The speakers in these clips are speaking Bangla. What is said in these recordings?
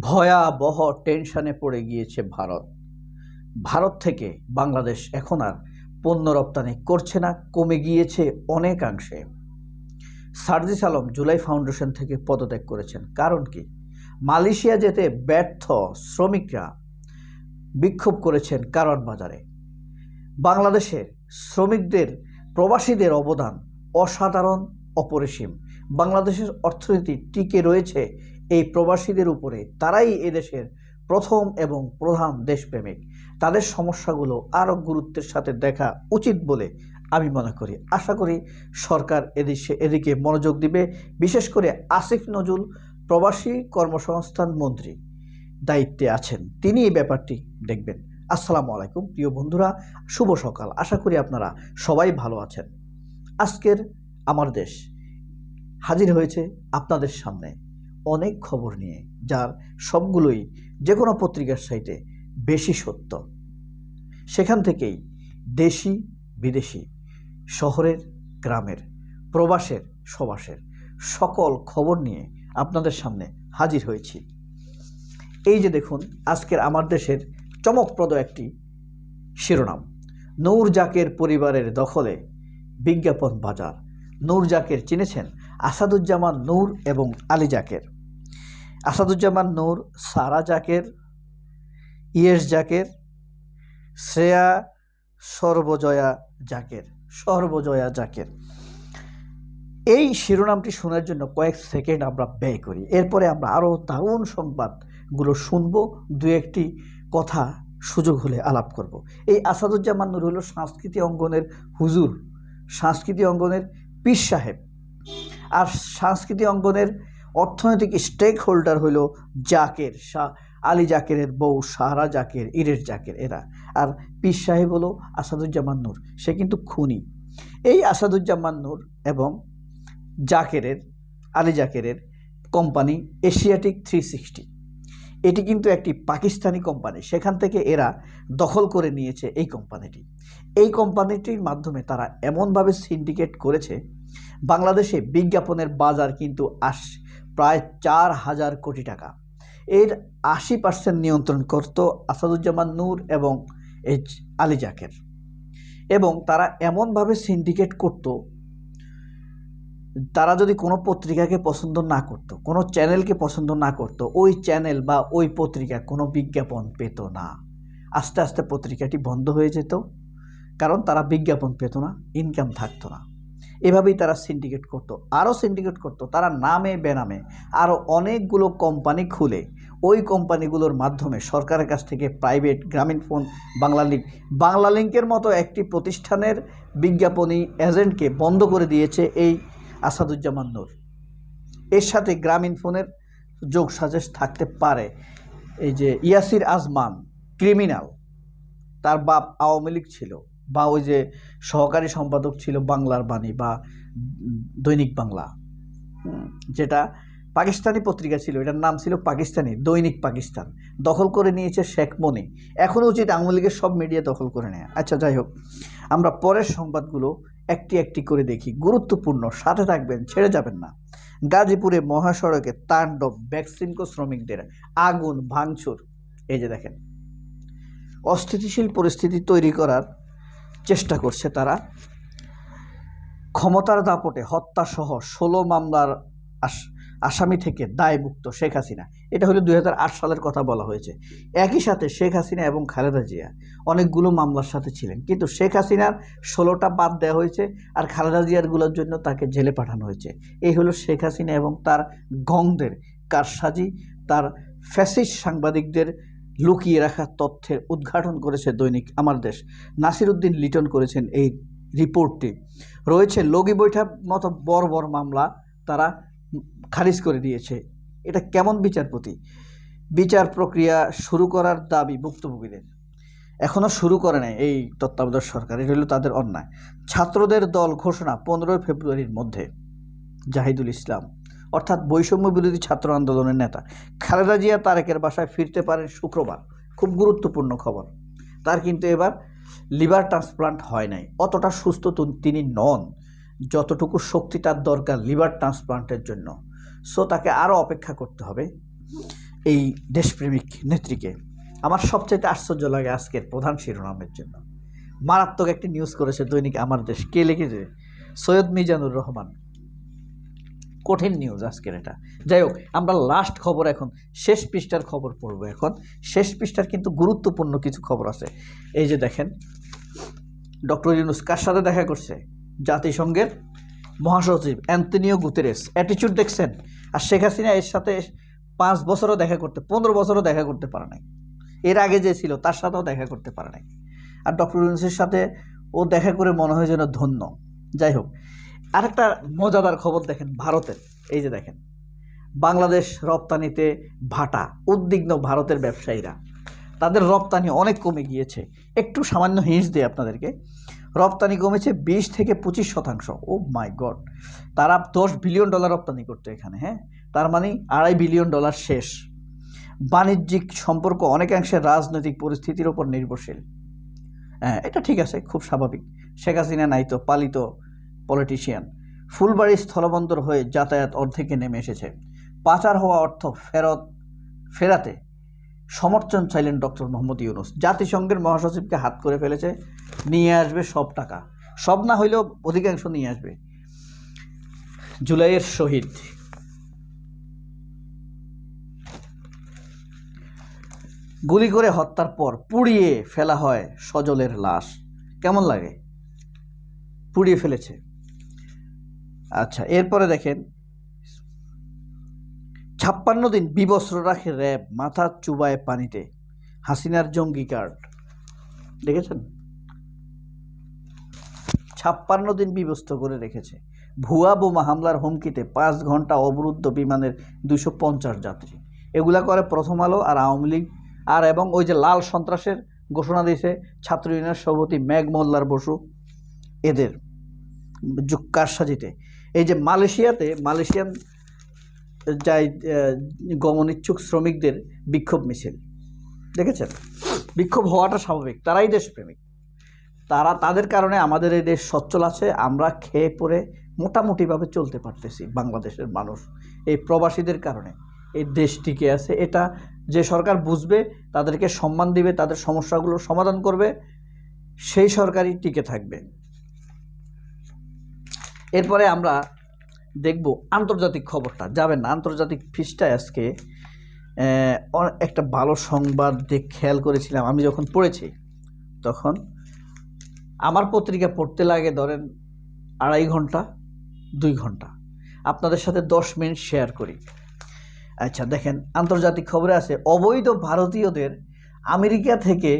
ভয়াবহ টেনশনে পড়ে গিয়েছে ভারত। ভারত থেকে বাংলাদেশ এখন আর পণ্য রপ্তানি করছে না, কমে গিয়েছে অনেকাংশে। সার্জিস আলম জুলাই ফাউন্ডেশন থেকে পদত্যাগ করেছেন। কারণ কি? মালয়েশিয়া যেতে ব্যর্থ শ্রমিকরা বিক্ষোভ করেছেন কারণ বাজারে। বাংলাদেশের শ্রমিকদের, প্রবাসীদের অবদান অসাধারণ, অপরিসীম। বাংলাদেশের অর্থনীতি টিকে রয়েছে এই প্রবাসীদের উপরে তারাই এদেশের প্রথম এবং প্রধান দেশপ্রেমিক। তাদের সমস্যাগুলো আরও গুরুত্বের সাথে দেখা উচিত বলে আমি মনে করি। আশা করি সরকার এদিকে এদিকে মনোযোগ দিবে। বিশেষ করে আসিফ নজরুল, প্রবাসী কর্মসংস্থান মন্ত্রী দায়িত্বে আছেন। তিনি এই ব্যাপারটি দেখবেন। আসসালামু আলাইকুম। প্রিয় বন্ধুরা, শুভ সকাল। আশা করি আপনারা সবাই ভালো আছেন। আজকের আমার দেশ হাজির হয়েছে আপনাদের সামনে। অনেক খবর নিয়ে, যার সবগুলোই যে কোনো পত্রিকার সাইটে বেশি সত্য। সেখান থেকেই দেশি, বিদেশি, শহরের, গ্রামের, প্রবাসের, সবাসের সকল খবর নিয়ে আপনাদের সামনে হাজির হয়েছি। এই যে দেখুন, আজকের আমার দেশের চমকপ্রদ একটি শিরোনাম, নূর জাকের পরিবারের দখলে বিজ্ঞাপন বাজার। নূর জাকের চিনেছেন আসাদুজ্জামান নূর এবং আলী জাকের। আসাদুজ্জামান নূর, সারা জাকের, ইয়েস জাকের, শ্রেয়া সর্বজয়া জাকের সর্বজয়া জাকের। এই শিরোনামটি শোনার জন্য কয়েক সেকেন্ড আমরা ব্যয় করি। এরপরে আমরা আরও দারুণ সংবাদগুলো শুনব, দু একটি কথা সুযোগ হলে আলাপ করব। এই আসাদুজ্জামান নূর হলো সংস্কৃতি অঙ্গনের হুজুর সংস্কৃতি অঙ্গনের পীর সাহেব। আর সংস্কৃতি অঙ্গনের অর্থনৈতিক স্টেক হোল্ডার হলো জাকের শাহ, আলী জাকেরের বউ, সাহারা জাকের ইরের জাকের এরা। আর পীর সাহেব হলো আসাদুজ্জামান নূর, সে কিন্তু খুনি। এই আসাদুজ্জামান নূর এবং জাকেরের আলী জাকেরের কোম্পানি এশিয়াটিক থ্রি সিক্সটি এটি কিন্তু একটি পাকিস্তানি কোম্পানি সেখান থেকে এরা দখল করে নিয়েছে এই কোম্পানিটি এই কোম্পানিটির মাধ্যমে তারা এমনভাবে সিন্ডিকেট করেছে, বাংলাদেশে বিজ্ঞাপনের বাজার কিন্তু আস প্রায় চার হাজার কোটি টাকা। এর আশি পার্সেন্ট নিয়ন্ত্রণ করত আসাদুজ্জামান নূর এবং এইচ আলী জাকের। এবং তারা এমনভাবে সিন্ডিকেট করত, তারা যদি কোনো পত্রিকাকে পছন্দ না করত, কোনো চ্যানেলকে পছন্দ না করত, ওই চ্যানেল বা ওই পত্রিকা কোনো বিজ্ঞাপন পেত না। আস্তে আস্তে পত্রিকাটি বন্ধ হয়ে যেত, কারণ তারা বিজ্ঞাপন পেত না ইনকাম থাকতো না। এভাবেই তারা সিন্ডিকেট করত। আরও সিন্ডিকেট করত, তারা নামে বেনামে। আরও অনেকগুলো কোম্পানি খুলে। ওই কোম্পানিগুলোর মাধ্যমে সরকারের কাছ থেকে প্রাইভেট গ্রামীণ ফোন, বাংলা লিঙ্ক বাংলা লিঙ্কের মতো একটি প্রতিষ্ঠানের বিজ্ঞাপনী এজেন্টকে বন্ধ করে দিয়েছে এই আসাদুজ্জামান নূর। এর সাথে গ্রামীণ ফোনের যোগ সাজেশ থাকতে পারে। এই যে ইয়াসির আজমান ক্রিমিনাল তার বাপ আওয়ামী লীগ ছিল। বা ওই যে সহকারী সম্পাদক ছিল বাংলার বাণী বা দৈনিক বাংলা যেটা পাকিস্তানি পত্রিকা ছিল, এটার নাম ছিল পাকিস্তানি, দৈনিক পাকিস্তান, দখল করে নিয়েছে শেখ মনি। এখনও উচিত আওয়ামী লীগের সব মিডিয়া দখল করে নেয়। আচ্ছা যাই হোক, আমরা পরের সংবাদগুলো একটি একটি করে দেখি। গুরুত্বপূর্ণ, সাথে থাকবেন, ছেড়ে যাবেন না। গাজীপুরে মহাসড়কে তাণ্ডব ভ্যাকসিনকো শ্রমিকদের আগুন, ভাঙচুর। এই যে দেখেন, অস্থিতিশীল পরিস্থিতি তৈরি করার চেষ্টা করছে তারা। ক্ষমতার দাপটে হত্যাসহ ষোলো মামলার আস- আসামি থেকে দায়মুক্ত শেখ হাসিনা। এটা হলো দুই হাজার আট সালের কথা বলা হয়েছে। একই সাথে শেখ হাসিনা এবং খালেদা জিয়া অনেকগুলো মামলার সাথে ছিলেন। কিন্তু শেখ হাসিনার ষোলোটা বাদ দেওয়া হয়েছে আর খালেদা জিয়ারগুলোর জন্য তাকে জেলে পাঠানো হয়েছে। এই হলো শেখ হাসিনা এবং তার গংদের কারসাজি, তার ফ্যাসিস সাংবাদিকদের লুকিয়ে রাখা তথ্যের উদ্ঘাটন করেছে দৈনিক আমার দেশ। নাসির উদ্দিন লিটন করেছেন এই রিপোর্টটি। রয়েছে লগি বৈঠার মতো বড় বড় মামলা তারা খারিজ করে দিয়েছে। এটা কেমন বিচারপতি? বিচার প্রক্রিয়া শুরু করার দাবি ভুক্তভোগীদের। এখনও শুরু করে নাই এই তত্ত্বাবধায়ক সরকার, এটা হলো তাদের অন্যায়। ছাত্রদের দল ঘোষণা পনেরোই ফেব্রুয়ারির মধ্যে। জাহিদুল ইসলাম অর্থাৎ বৈষম্য বিরোধী ছাত্র আন্দোলনের নেতা। খালেদা জিয়া তারেকের বাসায় ফিরতে পারেন শুক্রবার। খুব গুরুত্বপূর্ণ খবর। তার কিন্তু এবার লিভার ট্রান্সপ্লান্ট হয় নাই। অতটা সুস্থ তিনি নন। যতটুকু শক্তি তার দরকার লিভার ট্রান্সপ্লান্টের জন্য। সো তাকে আরও অপেক্ষা করতে হবে এই দেশপ্রেমিক নেত্রীকে। আমার সবচেয়ে আশ্চর্য লাগে আজকের প্রধান শিরোনামের জন্য। মারাত্মক একটি নিউজ করেছে দৈনিক আমার দেশ। কে লিখেছে? সৈয়দ মিজানুর রহমান। কঠিন নিউজ আজকের এটা। যাই হোক, আমরা লাস্ট খবর এখন, শেষ পৃষ্ঠার খবর পড়ব এখন। শেষ পৃষ্ঠার কিন্তু গুরুত্বপূর্ণ কিছু খবর আছে। এই যে দেখেন, ডক্টর ইউনুস কার সাথে দেখা করছে? জাতিসংঘের মহাসচিব অ্যান্টনিও গুতেরেস। অ্যাটিচিউড দেখছেন? আর শেখ হাসিনা এর সাথে পাঁচ বছরও দেখা করতে, পনেরো বছরও দেখা করতে পারে নাই। এর আগে যে ছিল, তার সাথেও দেখা করতে পারে নাই। আর ডক্টর ইউনুসের সাথে ও দেখা করে মনে হয় যেন ধন্য। যাই হোক আরেকটা মজাদার খবর দেখেন ভারতের। এই যে দেখেন, বাংলাদেশ রপ্তানিতে ভাটা, উদ্বিগ্ন ভারতের ব্যবসায়ীরা। তাদের রপ্তানি অনেক কমে গিয়েছে। একটু সামান্য হিঁস দিই আপনাদেরকে। রপ্তানি কমেছে বিশ থেকে পঁচিশ শতাংশ। ও মাই গড তারা দশ বিলিয়ন ডলার রপ্তানি করতো এখানে হ্যাঁ? তার মানে আড়াই বিলিয়ন ডলার শেষ। বাণিজ্যিক সম্পর্ক অনেকাংশে রাজনৈতিক পরিস্থিতির ওপর নির্ভরশীল। হ্যাঁ এটা ঠিক আছে, খুব স্বাভাবিক। শেখ হাসিনা নাই তো, পালিত পলিটিশিয়ান। ফুলবাড়ি স্থলবন্দর হয়ে যাতায়াত অর্ধেকে নেমে এসেছে। পাচার হওয়া অর্থ ফেরত, ফেরাতে সমর্থন চাইলেন ডক্টর মোহাম্মদ ইউনুস। জাতিসংঘের মহাসচিবকে হাত করে ফেলেছে, নিয়ে আসবে সব টাকা। সব না হইলেও অধিকাংশ নিয়ে আসবে। জুলাইয়ের শহীদ। গুলি করে হত্যার পর পুড়িয়ে ফেলা হয় সজলের লাশ। কেমন লাগে? পুড়িয়ে ফেলেছে। আচ্ছা এরপরে দেখেন। ছাপ্পান্ন দিন বিবস্ত্র রাখে র্যাব, মাথা চুবায় পানিতে। হাসিনার জঙ্গি কার্ড। দেখেছেন? ছাপ্পান্ন দিন বিবস্ত করে রেখেছে। ভুয়া বোমা হামলার হুমকিতে পাঁচ ঘণ্টা অবরুদ্ধ বিমানের দুশো পঞ্চাশ যাত্রী। এগুলা করে প্রথম আলো আর আওয়ামী লীগ। আর এবং ওই যে লাল সন্ত্রাসের ঘোষণা দিয়েছে ছাত্র ইউনিয়নের সভাপতি মেঘ মোল্লার বসু। এদের যুক্কার সাজিতে। এই যে মালয়েশিয়াতে, মালয়েশিয়ান যাই গমন ইচ্ছুক শ্রমিকদের বিক্ষোভ মিছিল। দেখেছেন? বিক্ষোভ হওয়াটা স্বাভাবিক। তারাই দেশপ্রেমিক। তারা, তাদের কারণে আমাদের এই দেশ সচ্ছল আছে, আমরা খেয়ে পরে মোটামুটিভাবে চলতে পারতেছি বাংলাদেশের মানুষ এই প্রবাসীদের কারণে। এই দেশ টিকে আছে। এটা যে সরকার বুঝবে, তাদেরকে সম্মান দিবে, তাদের সমস্যাগুলো সমাধান করবে, সেই সরকারই টিকে থাকবে। এরপরে আমরা দেখব আন্তর্জাতিক খবরটা। যাবেন না, আন্তর্জাতিক ফিসটায় আজকে একটা ভালো সংবাদ খেয়াল করেছিলাম। আমি যখন পড়েছি, তখন আমার পত্রিকা পড়তে লাগে ধরেন আড়াই ঘণ্টা, দুই ঘণ্টা। আপনাদের সাথে দশ মিনিট শেয়ার করি। আচ্ছা দেখেন, আন্তর্জাতিক খবরে আছে, অবৈধ ভারতীয়দের আমেরিকা থেকে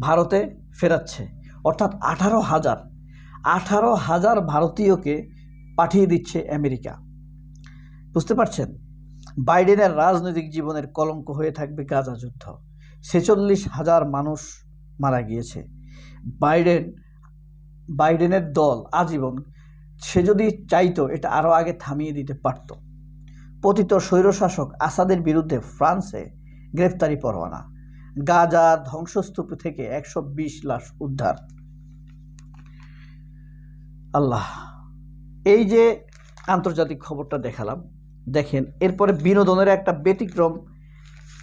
ভারতে ফেরাচ্ছে। অর্থাৎ আঠারো হাজার আঠারো হাজার ভারতীয়কে পাঠিয়ে দিচ্ছে আমেরিকা। বুঝতে পারছেন? বাইডেনের রাজনৈতিক জীবনের কলঙ্ক হয়ে থাকবে গাজা যুদ্ধ। ছেচল্লিশ হাজার মানুষ মারা গিয়েছে। বাইডেন, বাইডেনের দল আজীবন সে যদি চাইতো, এটা আরও আগে থামিয়ে দিতে পারত। পতিত স্বৈরশাসক আসাদের বিরুদ্ধে ফ্রান্সে গ্রেফতারি পরোয়ানা। গাজা ধ্বংসস্তূপ থেকে একশো বিশ লাশ উদ্ধার। আল্লাহ, এই যে আন্তর্জাতিক খবরটা দেখালাম, দেখেন, এরপরে বিনোদনের একটা ব্যতিক্রম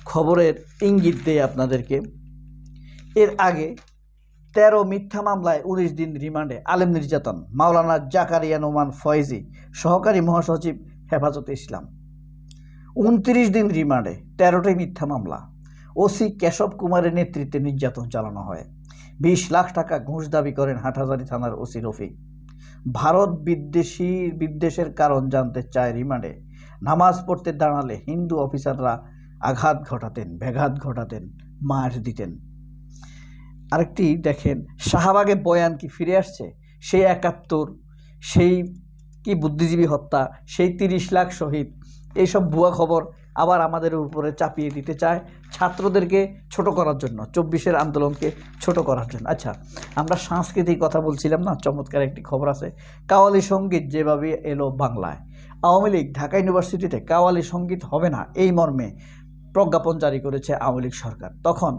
খবরের ইঙ্গিত দেয় আপনাদেরকে। এর আগে তেরো মিথ্যা মামলায় উনিশ দিন রিমান্ডে আলেম নির্যাতন, মাওলানা জাকারিয়া নোমান ফয়েজি, সহকারী মহাসচিব হেফাজতে ইসলাম। উনত্রিশ দিন রিমান্ডে তেরোটি মিথ্যা মামলা। ওসি কেশব কুমারের নেতৃত্বে নির্যাতন চালানো হয়। বিশ লাখ টাকা ঘুষ দাবি করেন হাটহাজারি থানার ওসি রফিক। ভারত বিদ্বেষী, বিদ্বেষের কারণ জানতে চায় রিমান্ডে। নামাজ পড়তে দাঁড়ালে হিন্দু অফিসাররা আঘাত ঘটাতেন, ব্যাঘাত ঘটাতেন, মার দিতেন। আরেকটি দেখেন, শাহবাগে বয়ান কি ফিরে আসছে? সেই একাত্তর, সেই কি বুদ্ধিজীবী হত্যা, সেই তিরিশ লাখ শহীদ, এইসব ভুয়া খবর আবার আমাদের উপরে চাপিয়ে দিতে চায় ছাত্রদেরকে ছোট করার জন্য, চব্বিশের আন্দোলনকে ছোট করার জন্য। আচ্ছা আমরা সাংস্কৃতিক কথা বলছিলাম না, চমৎকার একটি খবর আছে। কাওয়ালি সংগীত যেভাবে এলো বাংলায়, আওয়ামী লীগ ঢাকা ইউনিভার্সিটিতে কাওয়ালি সংগীত হবে না এই মর্মে প্রজ্ঞাপন জারি করেছে আওয়ামী লীগ সরকার। তখন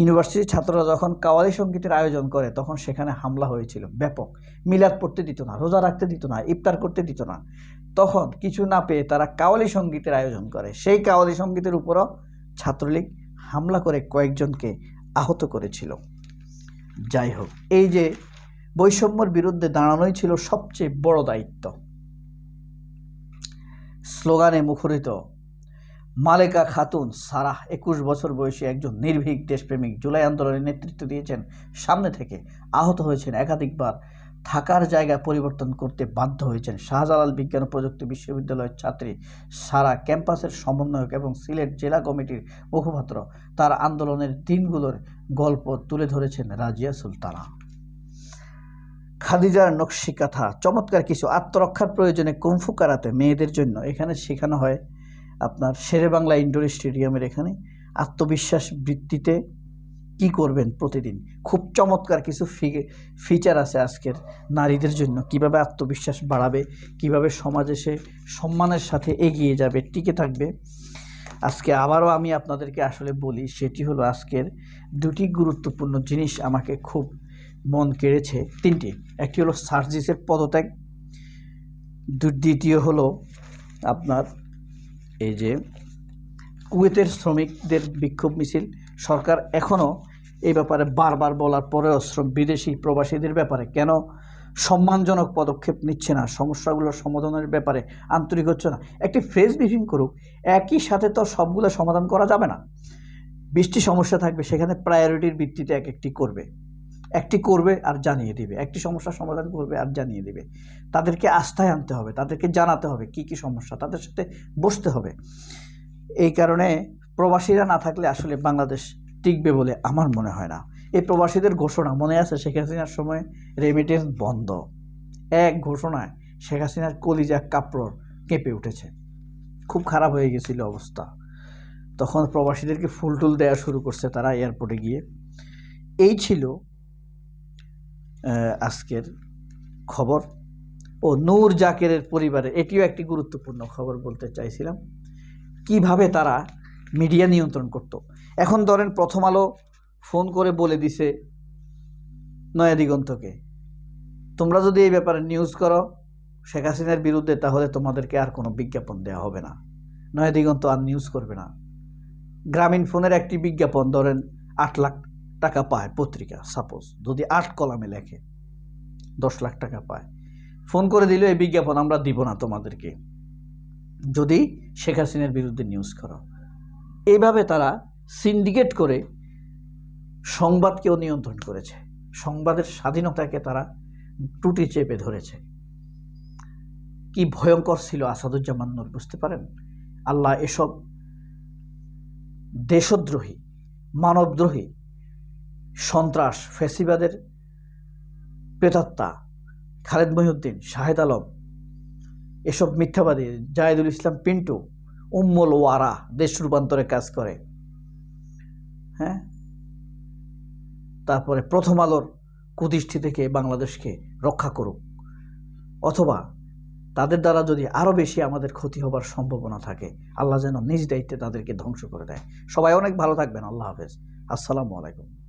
ইউনিভার্সিটির ছাত্ররা যখন কাওয়ালি সঙ্গীতের আয়োজন করে, তখন সেখানে হামলা হয়েছিল, ব্যাপক। মিলাদ পড়তে দিত না, রোজা রাখতে দিত না, ইফতার করতে দিত না। তখন কিছু না পেয়ে তারা কাওয়ালি সঙ্গীতের আয়োজন করে। সেই কাওয়ালি সঙ্গীতের উপরও ছাত্রলীগ হামলা করে কয়েকজনকে আহত করেছিল। যাই হোক, এই যে বৈষম্যর বিরুদ্ধে দাঁড়ানোই ছিল সবচেয়ে বড় দায়িত্ব। স্লোগানে মুখরিত, মালেকা খাতুন সারাহ একুশ বছর বয়সী একজন নির্ভীক দেশপ্রেমিক জুলাই আন্দোলনের নেতৃত্ব দিয়েছেন। সামনে থেকে আহত হয়েছেন একাধিকবার থাকার জায়গা পরিবর্তন করতে বাধ্য হয়েছেন। শাহজালাল বিজ্ঞান ও প্রযুক্তি বিশ্ববিদ্যালয়ের ছাত্রী সারা ক্যাম্পাসের সমন্বয়ক এবং সিলেট জেলা কমিটির মুখপাত্র। তার আন্দোলনের দিনগুলোর গল্প তুলে ধরেছেন রাজিয়া সুলতানা। খাদিজার নকশি কাথা, চমৎকার কিছু আত্মরক্ষার প্রয়োজনে কুমফু কারাতে মেয়েদের জন্য। এখানে শেখানো হয় আপনার শেরে বাংলা ইনডোর স্টেডিয়ামের এখানে আত্মবিশ্বাস বৃত্তিতে কি করবেন প্রতিদিন? খুব চমৎকার কিছু ফিচার আছে আজকের নারীদের জন্য। কীভাবে আত্মবিশ্বাস বাড়াবে, কীভাবে সমাজে সে সম্মানের সাথে এগিয়ে যাবে, টিকে থাকবে। আজকে আবারও আমি আপনাদেরকে আসলে বলি, সেটি হলো আজকের দুটি গুরুত্বপূর্ণ জিনিস আমাকে খুব মন কেড়েছে। তিনটি, একটি হলো সার্জিসের পদত্যাগ। দ্বিতীয় হলো আপনার এই যে কুয়েতের শ্রমিকদের বিক্ষোভ মিছিল। সরকার এখনও এই ব্যাপারে বারবার বলার পরেও শ্রম বিদেশি প্রবাসীদের ব্যাপারে কেন সম্মানজনক পদক্ষেপ নিচ্ছে না? সমস্যাগুলোর সমাধানের ব্যাপারে আন্তরিক হচ্ছে না। একটি ফ্রেশ ব্রিফিং করুক, একই সাথে তো সবগুলো সমাধান করা যাবে না। বৃষ্টি সমস্যা থাকবে, সেখানে প্রায়োরিটির ভিত্তিতে এক একটি করবে। একটি করবে আর জানিয়ে দিবে। একটি সমস্যার সমাধান করবে আর জানিয়ে দিবে। তাদেরকে আস্থায় আনতে হবে, তাদেরকে জানাতে হবে কি কি সমস্যা, তাদের সাথে বসতে হবে। এই কারণে প্রবাসীরা না থাকলে আসলে বাংলাদেশ টিকবে বলে আমার মনে হয় না। এই প্রবাসীদের ঘোষণা মনে আছে শেখ হাসিনার সময়? রেমিটেন্স বন্ধ। এক ঘোষণায় শেখ হাসিনার কলিজা কাপড় কেঁপে উঠেছে। খুব খারাপ হয়ে গেছিল অবস্থা। তখন প্রবাসীদেরকে ফুল টুল দেওয়া শুরু করছে তারা এয়ারপোর্টে গিয়ে। এই ছিল আজকের খবর। ও নূর জাকেরের পরিবারের এটিও একটি গুরুত্বপূর্ণ খবর বলতে চাইছিলাম। কীভাবে তারা মিডিয়া নিয়ন্ত্রণ করত? এখন ধরেন প্রথম আলো ফোন করে বলে দিছে নয়া দিগন্তকে। তোমরা যদি এই ব্যাপারে নিউজ করো শেখ হাসিনার বিরুদ্ধে, তাহলে তোমাদেরকে আর কোনো বিজ্ঞাপন দেওয়া হবে না। নয়া দিগন্ত আর নিউজ করবে না। গ্রামীণ ফোনের একটি বিজ্ঞাপন, ধরেন আট লাখ টাকা পায় পত্রিকা সাপোজ যদি আট কলামে লেখে, দশ লাখ টাকা পায়। ফোন করে দিল এই বিজ্ঞাপন আমরা দিব না তোমাদেরকে। যদি শেখ হাসিনার বিরুদ্ধে নিউজ করো। এইভাবে তারা সিন্ডিকেট করে সংবাদকেও নিয়ন্ত্রণ করেছে। সংবাদের স্বাধীনতাকে তারা টুটি চেপে ধরেছে। কি ভয়ঙ্কর ছিল আসাদুজ্জামান নূর, বুঝতে পারেন? আল্লাহ এসব দেশদ্রোহী, মানবদ্রোহী, সন্ত্রাস, ফেসিবাদের প্রেতাত্মা, খালেদ মহিউদ্দিন, শাহেদ আলম, এসব মিথ্যাবাদী, জাহেদুল ইসলাম, পিন্টু, উম্মল ওয়ারা দেশ রূপান্তরে কাজ করে। হ্যাঁ? তারপরে প্রথম আলোর কুদৃষ্টি থেকে বাংলাদেশকে রক্ষা করুক। অথবা তাদের দ্বারা যদি আরও বেশি আমাদের ক্ষতি হবার সম্ভাবনা থাকে, আল্লাহ যেন নিজ দায়িত্বে তাদেরকে ধ্বংস করে দেয়। সবাই অনেক ভালো থাকবেন। আল্লাহ হাফেজ। আসসালামু আলাইকুম।